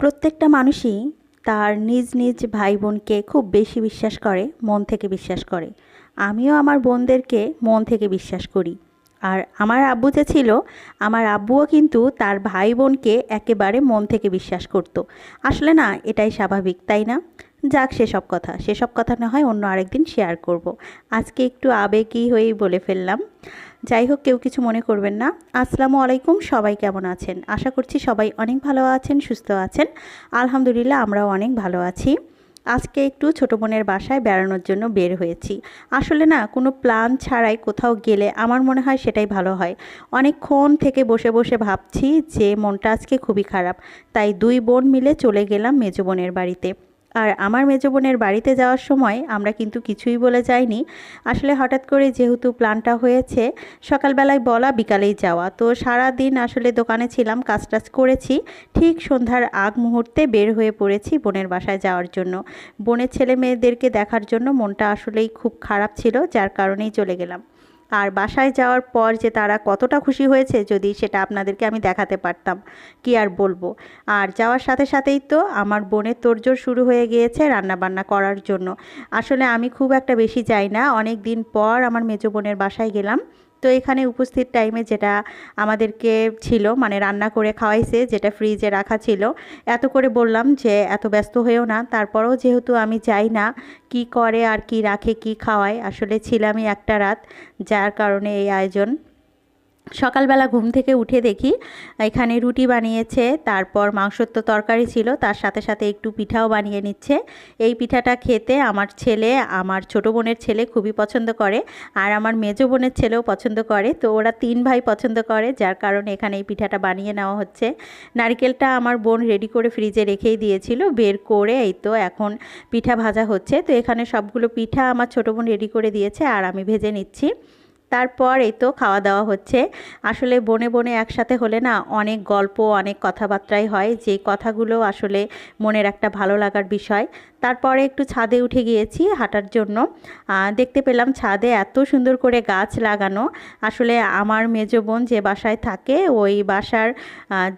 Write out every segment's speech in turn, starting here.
প্রত্যেকটা মানুষই তার নিজ নিজ ভাই বোনকে খুব বেশি বিশ্বাস করে, মন থেকে বিশ্বাস করে। আমিও আমার বোনদেরকে মন থেকে বিশ্বাস করি। আর আমার আব্বু যে ছিল, আমার আব্বুও কিন্তু তার ভাই বোনকে একেবারে মন থেকে বিশ্বাস করত। আসলে না, এটাই স্বাভাবিক, তাই না? যাক, সেসব কথা। সেসব কথা না হয় অন্য আরেকদিন শেয়ার করব। আজকে একটু আবেগই হয়েই বলে ফেললাম। যাই হোক কেউ কিছু মনে করবেন না। আসসালামু আলাইকুম, সবাই কেমন আছেন? আশা করছি সবাই অনেক ভালো আছেন, সুস্থ আছেন। আলহামদুলিল্লাহ, আমরাও অনেক ভালো আছি। আজকে একটু ছোটো বোনের বাসায় বেড়ানোর জন্য বের হয়েছি। আসলে না, কোনো প্ল্যান ছাড়াই কোথাও গেলে আমার মনে হয় সেটাই ভালো হয়। অনেকক্ষণ থেকে বসে বসে ভাবছি যে মনটা আজকে খুবই খারাপ। তাই দুই বোন মিলে চলে গেলাম মেজো বোনের বাড়িতে। আর আমার মেজো বোনের বাড়িতে যাওয়ার সময় আমরা কিন্তু কিছুই বলে যাইনি। আসলে হঠাৎ করে যেহেতু প্ল্যানটা হয়েছে, সকালবেলায় বলা বিকালেই যাওয়া। তো সারা দিন আসলে দোকানে ছিলাম কাজ টাজ করেছি। ঠিক সন্ধ্যার আগ মুহূর্তে বের হয়ে পড়েছি বোনের বাসায় যাওয়ার জন্য। বোনের ছেলে মেয়েদেরকে দেখার জন্য মনটা আসলেই খুব খারাপ ছিল, যার কারণেই চলে গেলাম। আর বাসায় যাওয়ার পর যে তারা কতটা খুশি হয়েছে যদি সেটা আপনাদেরকে আমি দেখাতে পারতাম, কি আর বলব? আর যাওয়ার সাথে সাথেই তো আমার বোনের তোড়জোড় শুরু হয়ে গিয়েছে রান্নাবান্না করার জন্য। আসলে আমি খুব একটা বেশি যাই না। অনেক দিন পর আমার মেজো বোনের বাসায় গেলাম। তো এখানে উপস্থিত টাইমে যেটা আমাদেরকে ছিল মানে রান্না করে খাওয়াইছে, যেটা ফ্রিজে রাখা ছিল, এত করে বললাম যে এত ব্যস্ত হয়েও না। তারপরেও যেহেতু আমি যাই না, কি করে আর কি রাখে, কি খাওয়ায়, আসলে ছিলামই একটা রাত, যার কারণে এই আয়োজন সকালবেলা ঘুম থেকে উঠে দেখি, এখানে রুটি বানিয়েছে, তারপর মাংসর তো তরকারি ছিল, তার সাথে সাথে একটু পিঠাও বানিয়ে নিচ্ছে। এই পিঠাটা খেতে আমার ছেলে, আমার ছোট বোনের ছেলে খুবই পছন্দ করে, আর আমার মেজো বোনের ছেলেও পছন্দ করে। তো ওরা তিন ভাই পছন্দ করে, যার কারণে এখানে এই পিঠাটা বানিয়ে নেওয়া হচ্ছে। নারিকেলটা আমার বোন রেডি করে ফ্রিজে রেখেই দিয়েছিল, বের করে এই তো এখন পিঠা ভাজা হচ্ছে। তো এখানে সবগুলো পিঠা আমার ছোটো বোন রেডি করে দিয়েছে, আর আমি ভেজে নিচ্ছি। তারপর এই তো খাওয়া দাওয়া হচ্ছে। আসলে বনে বনে একসাথে হলে না অনেক গল্প, অনেক কথাবার্তাই হয়। যে কথাগুলো আসলে মনের একটা ভালো লাগার বিষয়। তারপরে একটু ছাদে উঠে গিয়েছি হাঁটার জন্য। দেখতে পেলাম ছাদে এত সুন্দর করে গাছ লাগানো। আসলে আমার মেজ বোন যে বাসায় থাকে, ওই বাসার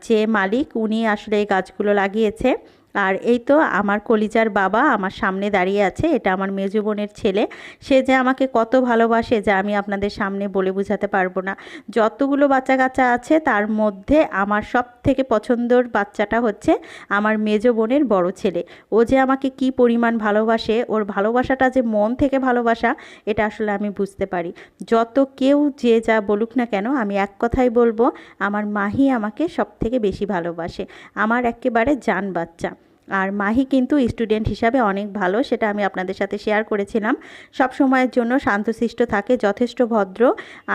যে মালিক, উনি আসলে এই গাছগুলো লাগিয়েছে। আর এই তো আমার কলিজার বাবা আমার সামনে দাঁড়িয়ে আছে, এটা আমার মেজো বোনের ছেলে। সে যে আমাকে কত ভালোবাসে যা আমি আপনাদের সামনে বলে বোঝাতে পারব না। যতগুলো বাচ্চা কাচ্চা আছে, তার মধ্যে আমার সব থেকে পছন্দর বাচ্চাটা হচ্ছে আমার মেজো বোনের বড় ছেলে। ও যে আমাকে কি পরিমাণ ভালোবাসে, ওর ভালোবাসাটা যে মন থেকে ভালোবাসা, এটা আসলে আমি বুঝতে পারি। যত কেউ যে যা বলুক না কেন, আমি এক কথাই বলব, আমার মাহি আমাকে সব থেকে বেশি ভালোবাসে। আমার একেবারে জান বাচ্চা। আর মাহি কিন্তু স্টুডেন্ট হিসাবে অনেক ভালো, সেটা আমি আপনাদের সাথে শেয়ার করেছিলাম। সব সময়ের জন্য শান্তশিষ্ট থাকে, যথেষ্ট ভদ্র,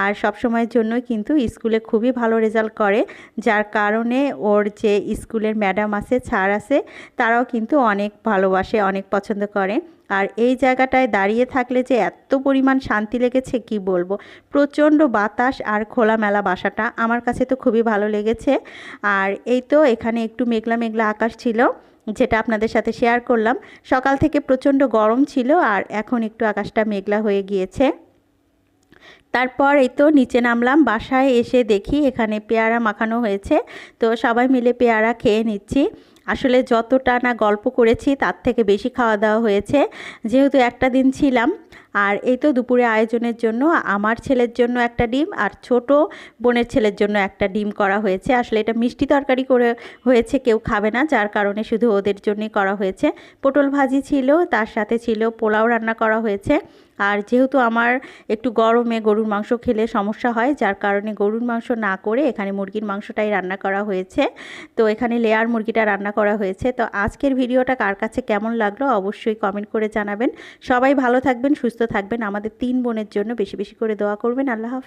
আর সব সময়ের জন্য কিন্তু স্কুলে খুবই ভালো রেজাল্ট করে। যার কারণে ওর যে স্কুলের ম্যাডাম আছে ছাড় আছে, তারাও কিন্তু অনেক ভালোবাসে, অনেক পছন্দ করে। আর এই জায়গাটায় দাঁড়িয়ে থাকলে যে এত পরিমাণ শান্তি লেগেছে, কি বলব? প্রচণ্ড বাতাস আর খোলামেলা বাসাটা আমার কাছে তো খুবই ভালো লেগেছে। আর এই তো এখানে একটু মেঘলা মেঘলা আকাশ ছিল। যেটা আপনাদের সাথে শেয়ার করলাম। সকাল থেকে প্রচণ্ড গরম ছিল আর এখন একটু আকাশটা মেঘলা হয়ে গিয়েছে। তারপর এই তো নিচে নামলাম, বাসায় এসে দেখি এখানে পেয়ারা মাখানো হয়েছে। তো সবাই মিলে পেয়ারা খেয়ে নিচ্ছি। আসলে যতটা না গল্প করেছি তার থেকে বেশি খাওয়া দাওয়া হয়েছে। যেহেতু একটা দিন ছিলাম আর এই তো দুপুরে আয়োজনের জন্য আমার ছেলের জন্য একটা ডিম আর ছোট বোনের ছেলের জন্য একটা ডিম করা হয়েছে। আসলে এটা মিষ্টি তরকারি করে হয়েছে, কেউ খাবে না, যার কারণে শুধু ওদের জন্যই করা হয়েছে। পটল ভাজি ছিল, তার সাথে ছিল পোলাও রান্না করা হয়েছে। আর যেহেতু আমার একটু গরমে গরুর মাংস খেলে সমস্যা হয়, যার কারণে গরুর মাংস না করে এখানে মুরগির মাংসটাই রান্না করা হয়েছে। তো এখানে লেয়ার মুরগিটা রান্না করা হয়েছে। তো আজকের ভিডিওটা কার কাছে কেমন লাগল অবশ্যই কমেন্ট করে জানাবেন। সবাই ভালো থাকবেন, সুস্থ থাকবেন। আমাদের তিন বোনের জন্য বেশি বেশি করে দোয়া করবেন। আল্লাহ